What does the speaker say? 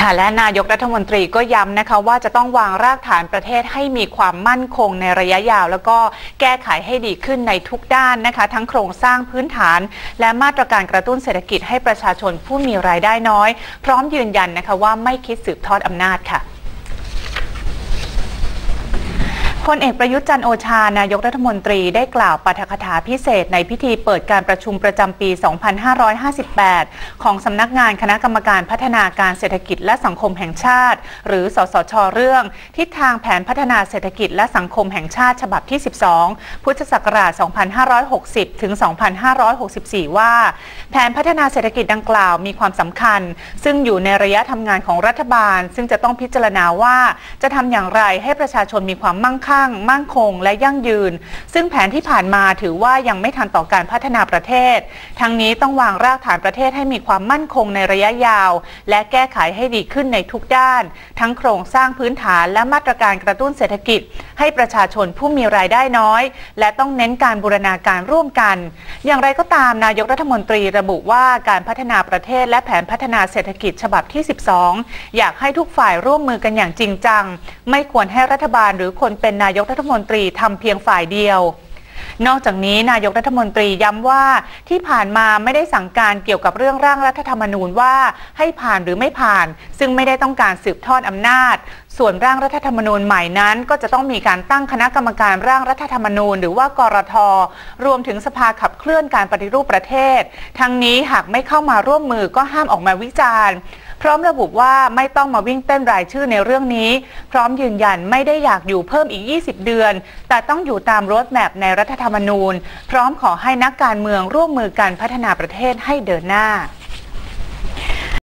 ค่ะและนายกรัฐมนตรีก็ย้ำนะคะว่าจะต้องวางรากฐานประเทศให้มีความมั่นคงในระยะยาว แล้วก็แก้ไขให้ดีขึ้นในทุกด้านนะคะ ทั้งโครงสร้างพื้นฐาน และมาตรการกระตุ้นเศรษฐกิจให้ประชาชนผู้มีรายได้น้อย พร้อมยืนยันนะคะว่าไม่คิดสืบทอดอำนาจค่ะ พลเอกประยุทธ์จันโอชา นายกรัฐมนตรีได้กล่าวปาฐกถาพิเศษในพิธีเปิดการประชุมประจำปี 2558 ของสำนักงานคณะกรรมการพัฒนาการเศรษฐกิจและสังคมแห่งชาติ หรือ สสช เรื่อง ทิศทางแผนพัฒนาเศรษฐกิจและสังคมแห่งชาติฉบับที่ 12 พุทธศักราช 2560 ถึง 2564 ว่า แผนพัฒนาเศรษฐกิจดังกล่าวมีความสำคัญ ซึ่งอยู่ในระยะทำงานของรัฐบาล ซึ่งจะต้องพิจารณาว่าจะทำอย่างไรให้ประชาชนมีความมั่งคั่งง มั่นคง และยั่งยืน ซึ่งแผนที่ผ่านมาถือว่ายังไม่ทันต่อการพัฒนาประเทศ ทั้งนี้ต้องวางรากฐานประเทศให้มีความมั่นคงในระยะยาว และแก้ไขให้ดีขึ้นในทุกด้าน ทั้งโครงสร้างพื้นฐานและมาตรการกระตุ้นเศรษฐกิจ ให้ประชาชนผู้มีรายได้น้อย และต้องเน้นการบูรณาการร่วมกัน อย่างไรก็ตามนายกรัฐมนตรีระบุว่าการพัฒนาประเทศ และแผนพัฒนาเศรษฐกิจฉบับที่ 12 อยากให้ทุกฝ่ายร่วมมือกันอย่างจริงจัง ไม่ควรให้รัฐบาลหรือคนเป็นนาายกรัฐมนตรีทำเพียงฝ่ายเดียว นอกจากนี้นายกรัฐมนตรีย้ำว่าที่ผ่านมาไม่ได้สั่งการเกี่ยวกับเรื่องร่างรัฐธรรมนูญว่าให้ผ่านหรือไม่ผ่าน ซึ่งไม่ได้ต้องการสืบทอดอำนาจ ส่วนร่างรัฐธรรมนูญใหม่นั้น ก็จะต้องมีการตั้งคณะกรรมการร่างรัฐธรรมนูญ หรือว่ากรท รวมถึงสภาขับเคลื่อนการปฏิรูปประเทศ ทั้งนี้หากไม่เข้ามาร่วมมือก็ห้ามออกมาวิจารณ์ พร้อมระบุว่าไม่ต้องมาวิ่งเต้นรายชื่อในเรื่องนี้ พร้อมยืนยันไม่ได้อยากอยู่เพิ่มอีก 20 เดือน แต่ต้องอยู่ตามรถแมพในรัฐธรรมนูญ พร้อมขอให้นักการเมืองร่วมมือกันพัฒนาประเทศให้เดินหน้า